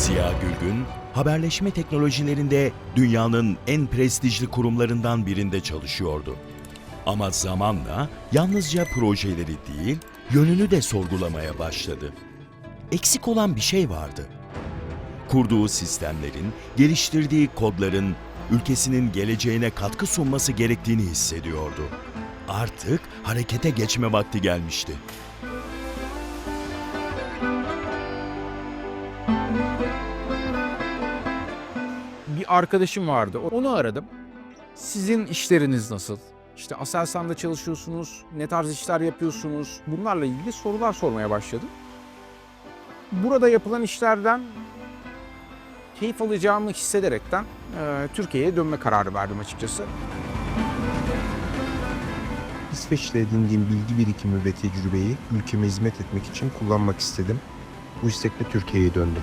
Ziya Gülgün, haberleşme teknolojilerinde dünyanın en prestijli kurumlarından birinde çalışıyordu. Ama zamanla yalnızca projeleri değil, yönünü de sorgulamaya başladı. Eksik olan bir şey vardı. Kurduğu sistemlerin, geliştirdiği kodların ülkesinin geleceğine katkı sunması gerektiğini hissediyordu. Artık harekete geçme vakti gelmişti. Bir arkadaşım vardı. Onu aradım. Sizin işleriniz nasıl? İşte Aselsan'da çalışıyorsunuz, ne tarz işler yapıyorsunuz? Bunlarla ilgili sorular sormaya başladım. Burada yapılan işlerden keyif alacağımı hissederekten e, Türkiye'ye dönme kararı verdim açıkçası. İsveç'te edindiğim bilgi birikimi ve tecrübeyi ülkeme hizmet etmek için kullanmak istedim. Bu istekle Türkiye'ye döndüm.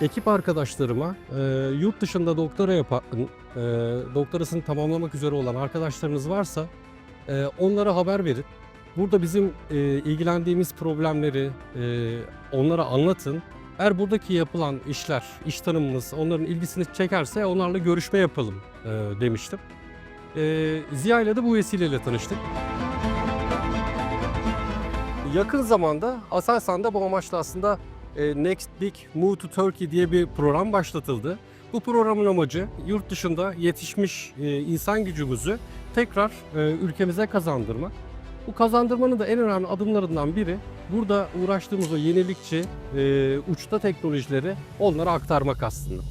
Ekip arkadaşlarıma e, yurt dışında doktora yapan, e, doktorasını tamamlamak üzere olan arkadaşlarınız varsa e, onlara haber verin. Burada bizim e, ilgilendiğimiz problemleri e, onlara anlatın. Eğer buradaki yapılan işler, iş tanımımız onların ilgisini çekerse onlarla görüşme yapalım e, demiştim. E, Ziya ile de bu vesileyle tanıştık. Yakın zamanda Aselsan'da bu amaçla aslında Next Big Move to Turkey diye bir program başlatıldı. Bu programın amacı yurt dışında yetişmiş e, insan gücümüzü tekrar e, ülkemize kazandırmak. Bu kazandırmanın da en önemli adımlarından biri burada uğraştığımız o yenilikçi e, uçta teknolojileri onlara aktarmak aslında.